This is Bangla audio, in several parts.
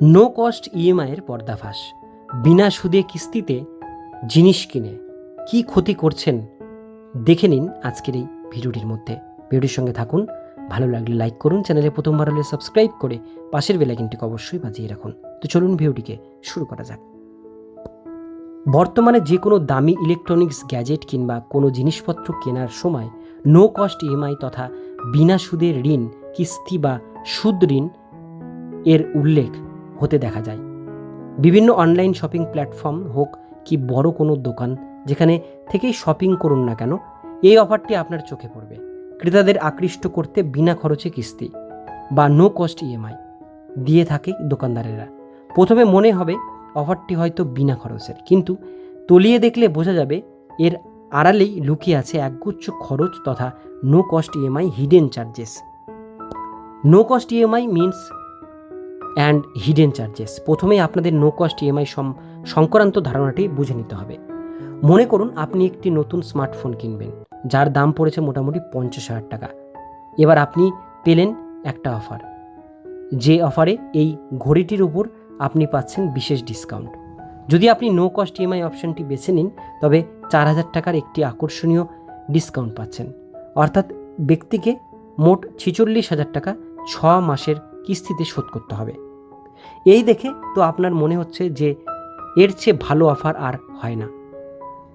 নো কস্ট ইএমআইয়ের পর্দাফাস বিনা সুদে কিস্তিতে জিনিস কিনে কি ক্ষতি করছেন দেখে নিন আজকের এই ভিডিওটির মধ্যে। ভিডিওটির সঙ্গে থাকুন, ভালো লাগলে লাইক করুন, চ্যানেলে প্রথমবার হলে সাবস্ক্রাইব করে পাশের বেলাইকিনটিকে অবশ্যই বাজিয়ে রাখুন। তো চলুন ভিডিওটিকে শুরু করা যাক। বর্তমানে যে কোনো দামি ইলেকট্রনিক্স গ্যাজেট কিংবা কোনো জিনিসপত্র কেনার সময় নো কস্ট ইএমআই তথা বিনা সুদের ঋণ, কিস্তি বা সুদ ঋণ এর উল্লেখ হতে দেখা যায়। বিভিন্ন অনলাইন শপিং প্ল্যাটফর্ম হোক কি বড় কোনো দোকান, যেখানে থেকেই শপিং করুন না কেন, এই অফারটি আপনার চোখে পড়বে। ক্রেতাদের আকৃষ্ট করতে বিনা খরচে কিস্তি বা নো কস্ট ইএমআই দিয়ে থাকে দোকানদারেরা। প্রথমে মনে হবে অফারটি হয়তো বিনা খরচের, কিন্তু তলিয়ে দেখলে বোঝা যাবে এর আড়ালেই লুকিয়ে আছে একগুচ্ছ খরচ তথা no cost EMI hidden charges no cost EMI means and hidden charges প্রথমেই আপনাদের নো কস্ট ইএমআই সংক্রান্ত ধারণাটি বুঝে নিতে হবে। মনে করুন আপনি একটি নতুন স্মার্টফোন কিনবেন, যার দাম পড়েছে মোটামুটি পঞ্চাশ হাজার টাকা। এবার আপনি পেলেন একটা অফার যে অফারে এই ঘড়িটির উপর আপনি পাচ্ছেন বিশেষ ডিসকাউন্ট যদি আপনি নো কস্ট ইএমআই অপশনটি বেছে নিন, তবে চার হাজার টাকার একটি আকর্ষণীয় ডিসকাউন্ট পাচ্ছেন। অর্থাৎ ব্যক্তিকে মোট ছিচল্লিশ হাজার টাকা ছ মাসের কিস্তিতে শোধ করতে হবে। এই দেখে তো আপনার মনে হচ্ছে যে এর চেয়ে ভালো অফার আর হয় না।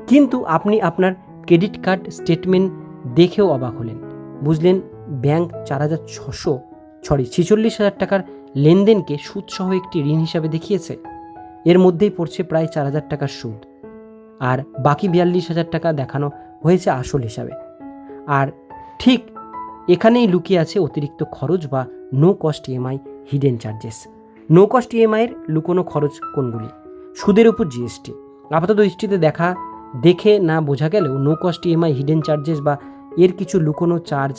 কিন্তু আপনি আপনার ক্রেডিট কার্ড স্টেটমেন্ট দেখেও অবাক হলেন। বুঝলেন, ব্যাংক চার হাজার ছশো, সরি, ছিচল্লিশ হাজার টাকার লেনদেনকে সুদসহ একটি ঋণ হিসাবে দেখিয়েছে। এর মধ্যেই পড়ছে প্রায় চার হাজার টাকার সুদ। আর বাকি বিয়াল্লিশ হাজার টাকা দেখানো হয়েছে আসল হিসাবে। আর ঠিক এখানেই লুকিয়ে আছে অতিরিক্ত খরচ বা no cost EMI hidden charges no cost ইএমআইয়ের লুকোনো খরচ কোনগুলি? সুদের উপর জিএসটি আপাতত দৃষ্টিতে দেখা, দেখে না বোঝা গেলেও no cost EMI hidden charges বা এর কিছু লুকোনো চার্জ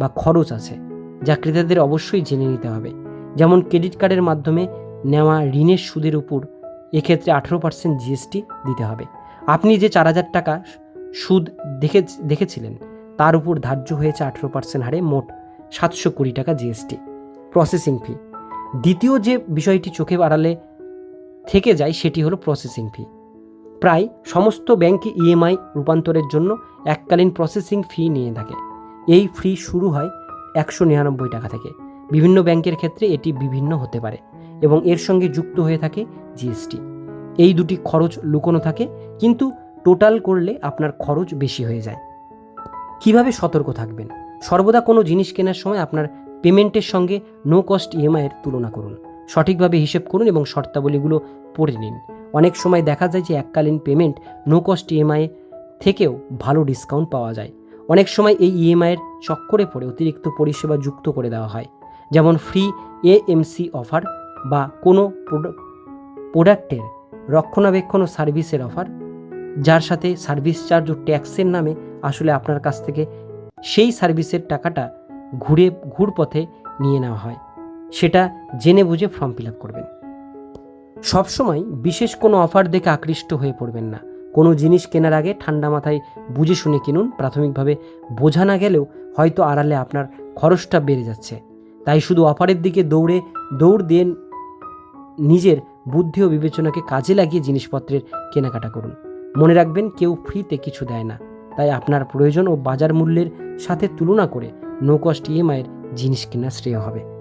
বা খরচ আছে, যা ক্রেতাদের অবশ্যই জেনে নিতে হবে। যেমন ক্রেডিট কার্ডের মাধ্যমে নেওয়া ঋণের সুদের উপর এক্ষেত্রে আঠেরো পার্সেন্ট জিএসটি দিতে হবে। আপনি যে চার হাজার টাকা সুদ দেখে দেখেছিলেন তার উপর ধার্য হয়েছে আঠেরো পার্সেন্ট হারে মোট সাতশো কুড়ি টাকা জিএসটি প্রসেসিং ফি দ্বিতীয় যে বিষয়টি চোখে বাড়ালে থেকে যায় সেটি হলো প্রসেসিং ফি প্রায় সমস্ত ব্যাংকে ইএমআই রূপান্তরের জন্য এককালীন প্রসেসিং ফি নিয়ে থাকে। এই ফি শুরু হয় একশো নিরানব্বই টাকা থেকে। বিভিন্ন ব্যাংকের ক্ষেত্রে এটি বিভিন্ন হতে পারে এবং এর সঙ্গে যুক্ত হয়ে থাকে জিএসটি এই দুটি খরচ লুকোনো থাকে, কিন্তু টোটাল করলে আপনার খরচ বেশি হয়ে যায়। কীভাবে সতর্ক থাকবেন? সর্বদা কোনো জিনিস কেনার সময় আপনার পেমেন্টের সঙ্গে নো কস্ট ইএমআইয়ের তুলনা করুন। সঠিকভাবে হিসেব করুন এবং শর্তাবলীগুলো পড়ে নিন। অনেক সময় দেখা যায় যে এককালীন পেমেন্ট নো কস্ট ইএমআই থেকেও ভালো ডিসকাউন্ট পাওয়া যায়। অনেক সময় এই ইএমআইয়ের চক্করে পড়ে অতিরিক্ত পরিষেবা যুক্ত করে দেওয়া হয়। যেমন ফ্রি এএমসি অফার বা কোনো প্রোডাক্টের রক্ষণাবেক্ষণ ও সার্ভিসের অফার যার সাথে সার্ভিস চার্জ ও ট্যাক্সের নামে আসলে আপনার কাছ থেকে সেই সার্ভিসের টাকাটা ঘুরে, ঘুরপথে নিয়ে নেওয়া হয়। সেটা জেনে বুঝে ফর্ম ফিল আপ করবেন। সবসময় বিশেষ কোনো অফার দেখে আকৃষ্ট হয়ে পড়বেন না। কোনো জিনিস কেনার আগে ঠান্ডা মাথায় বুঝে শুনে কিনুন। প্রাথমিকভাবে বোঝা না গেলেও হয়তো আড়ালে আপনার খরচটা বেড়ে যাচ্ছে। তাই শুধু অফারের দিকে দৌড়ে, দৌড় দিয়ে নিজের বুদ্ধি ও বিবেচনাকে কাজে লাগিয়ে জিনিসপত্রের কেনাকাটা করুন। মনে রাখবেন কেউ ফ্রিতে কিছু দেয় না। তাই আপনার প্রয়োজন ও বাজার মূল্যের সাথে তুলনা করে নো কস্ট ইএমআইয়ের জিনিস কেনা শ্রেয় হবে।